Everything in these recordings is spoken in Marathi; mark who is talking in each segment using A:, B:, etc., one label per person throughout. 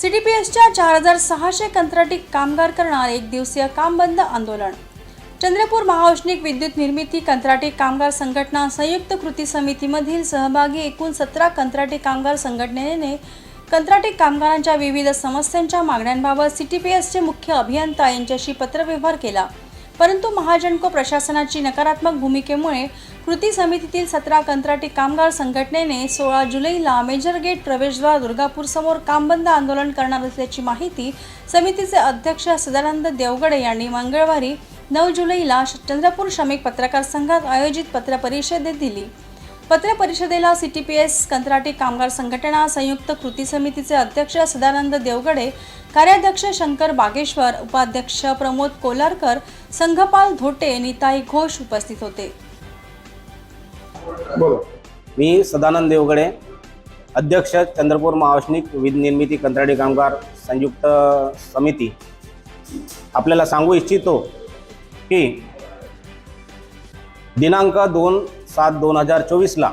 A: सी टी पी एसच्या चार हजार सहाशे कंत्राटी कामगार करणार एक दिवसीय काम बंद आंदोलन. चंद्रपूर महाऔष्णिक विद्युत निर्मिती कंत्राटी कामगार संघटना संयुक्त कृती समितीमधील सहभागी एकूण सतरा कंत्राटी कामगार संघटनेने कंत्राटी कामगारांच्या विविध समस्यांच्या मागण्यांबाबत सी टी पी एसचे मुख्य अभियंता यांच्याशी पत्रव्यवहार केला. परंतु महाजनको प्रशासनाची नकारात्मक भूमिकेमुळे कृती समितीतील सतरा कंत्राटी कामगार संघटनेने सोळा जुलैला मेजर गेट प्रवेशद्वार दुर्गापूरसमोर कामबंद आंदोलन करणार असल्याची माहिती समितीचे अध्यक्ष सदानंद देवगडे यांनी मंगळवारी नऊ जुलैला चंद्रपूर श्रमिक पत्रकार संघात आयोजित पत्रपरिषदेत दिली. पत्रपरिषदेला सीटीपीएस कंत्राटी कामगार संघटना संयुक्त कृती समितीचे अध्यक्ष सदानंद देवगडे कार्याध्यक्ष शंकर बागेश्वर उपाध्यक्ष प्रमोद कोलारकर संघपाल धोटे निताई घोष उपस्थित होते.
B: बोला.
C: मी सदानंद देवगडे अध्यक्ष चंद्रपूर महाऔष्णिक वीज निर्मिती कंत्राटी कामगार संयुक्त समिती. आपल्याला सांगू इच्छितो की दिनांक दोन सात दोन हजार चोवीसला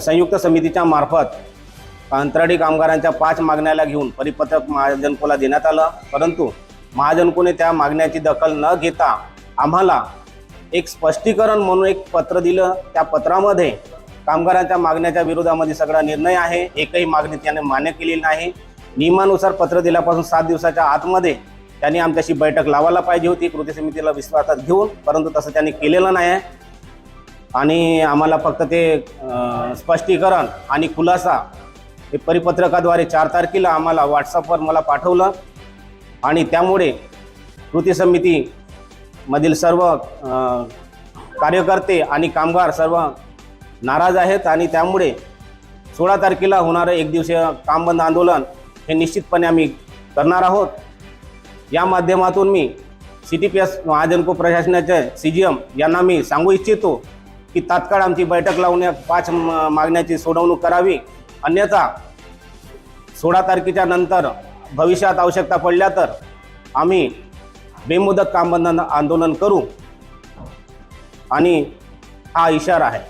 C: संयुक्त समितीच्या मार्फत अंतराळी कामगारांच्या पाच मागण्याला घेऊन परिपत्रक महाजनकोला देण्यात आलं. परंतु महाजनकोने त्या मागण्याची दखल न घेता आम्हाला एक स्पष्टीकरण म्हणून एक पत्र दिलं. त्या पत्रामध्ये कामगारांच्या मागण्याच्या विरोधामध्ये सगळा निर्णय आहे. एकही मागणी त्याने मान्य केलेली नाही. नियमानुसार पत्र दिल्यापासून सात दिवसाच्या आतमध्ये त्यांनी आमच्याशी बैठक लावायला पाहिजे होती. कृती समितीला विश्वासात घेऊन परंतु तसं त्यांनी केलेलं नाही आहे आणि आम्हाला फक्त ते स्पष्टीकरण आणि खुलासा हे परिपत्रकाद्वारे चार तारखेला आम्हाला व्हॉट्सअपवर मला पाठवलं. आणि त्यामुळे कृती समितीमधील सर्व कार्यकर्ते आणि कामगार सर्व नाराज आहेत आणि त्यामुळे सोळा तारखेला होणारं एक दिवसीय काम बंद आंदोलन हे निश्चितपणे आम्ही करणार आहोत. या माध्यमातून मी C T P S Mahagenco प्रशासनाचे सी जी एम यांना मी सांगू इच्छितो की तात्काळ आमची बैठक लावून या पाच मागण्याची सोडवणूक करावी. अन्यथा सोळा तारखेच्या नंतर भविष्यात आवश्यकता पडल्या तर आम्ही बेमुदत काम आंदोलन करू. आणि हा इशारा आहे.